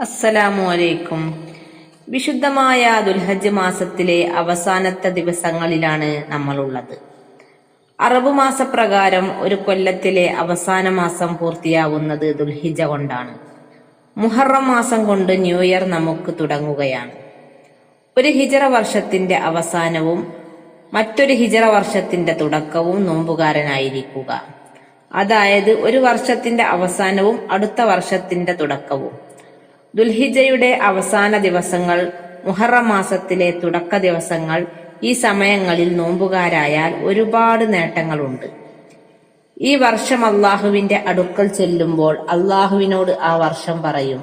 അസ്സലാമു അലൈക്കും വിശുദ്ധമായ ദുൽഹജ് മാസത്തിലെ അവസാനത്തെ ദിവസങ്ങളിലാണ് നമ്മളുള്ളത്. അറബ് മാസപ്രകാരം ഒരു കൊല്ലത്തിലെ അവസാന മാസം പൂർത്തിയാവുന്നത് ദുൽഹിജ കൊണ്ടാണ്. മുഹറം മാസം കൊണ്ട് ന്യൂ ഇയർ നമുക്ക് തുടങ്ങുകയാണ്. ഒരു ഹിജറ വർഷത്തിന്റെ അവസാനവും മറ്റൊരു ഹിജറ വർഷത്തിന്റെ തുടക്കവും നോമ്പുകാരനായിരിക്കുക. അതായത് ഒരു വർഷത്തിന്റെ അവസാനവും അടുത്ത വർഷത്തിന്റെ തുടക്കവും. ദുൽഹിജയുടെ അവസാന ദിവസങ്ങൾ മുഹറം മാസത്തിലെ തുടക്ക ദിവസങ്ങൾ ഈ സമയങ്ങളിൽ നോമ്പുകാരായാൽ ഒരുപാട് നേട്ടങ്ങളുണ്ട്. ഈ വർഷം അള്ളാഹുവിന്റെ അടുക്കൽ ചെല്ലുമ്പോൾ അള്ളാഹുവിനോട് ആ വർഷം പറയും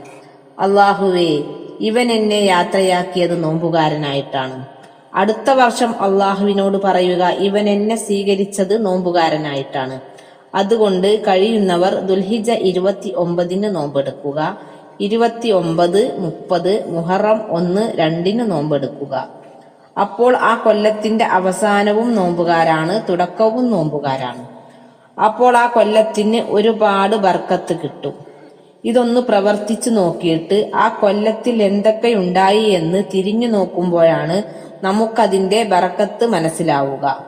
അള്ളാഹുവേ ഇവൻ എന്നെ യാത്രയാക്കിയത് നോമ്പുകാരനായിട്ടാണ്. അടുത്ത വർഷം അള്ളാഹുവിനോട് പറയുക ഇവൻ എന്നെ സ്വീകരിച്ചത് നോമ്പുകാരനായിട്ടാണ്. അതുകൊണ്ട് കഴിയുന്നവർ ദുൽഹിജ ഇരുപത്തി ഒമ്പതിന് നോമ്പെടുക്കുക. ഇരുപത്തി ഒമ്പത് മുപ്പത് മുഹറം ഒന്ന് രണ്ടിന് നോമ്പെടുക്കുക. അപ്പോൾ ആ കൊല്ലത്തിന്റെ അവസാനവും നോമ്പുകാരാണ് തുടക്കവും നോമ്പുകാരാണ്. അപ്പോൾ ആ കൊല്ലത്തിന് ഒരുപാട് ബർക്കത്ത് കിട്ടും. ഇതൊന്ന് പ്രവർത്തിച്ചു നോക്കിയിട്ട് ആ കൊല്ലത്തിൽ എന്തൊക്കെ ഉണ്ടായി എന്ന് തിരിഞ്ഞു നോക്കുമ്പോഴാണ് നമുക്കതിന്റെ ബറക്കത്ത് മനസ്സിലാവുക.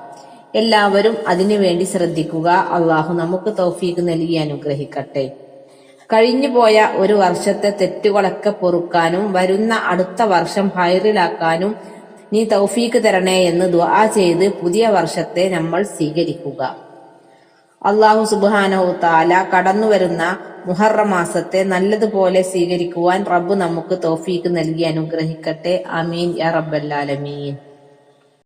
എല്ലാവരും അതിനു വേണ്ടി ശ്രദ്ധിക്കുക. അള്ളാഹു നമുക്ക് തൗഫീഖ് നൽകി അനുഗ്രഹിക്കട്ടെ. കഴിഞ്ഞുപോയ ഒരു വർഷത്തെ തെറ്റുകളൊക്കെ പൊറുക്കാനും വരുന്ന അടുത്ത വർഷം ഹൈറിലാക്കാനും നീ തൗഫീക്ക് തരണേ എന്ന് ദുആ ചെയ്ത് പുതിയ വർഷത്തെ നമ്മൾ സ്വീകരിക്കുക. അള്ളാഹു സുബാനഹു താല കടന്നുവരുന്ന മുഹറം മാസത്തെ നല്ലതുപോലെ സ്വീകരിക്കുവാൻ റബ്ബ് നമുക്ക് തൗഫീക്ക് നൽകി അനുഗ്രഹിക്കട്ടെ. അമീൻ യാ റബ്ബല്ലാലമീൻ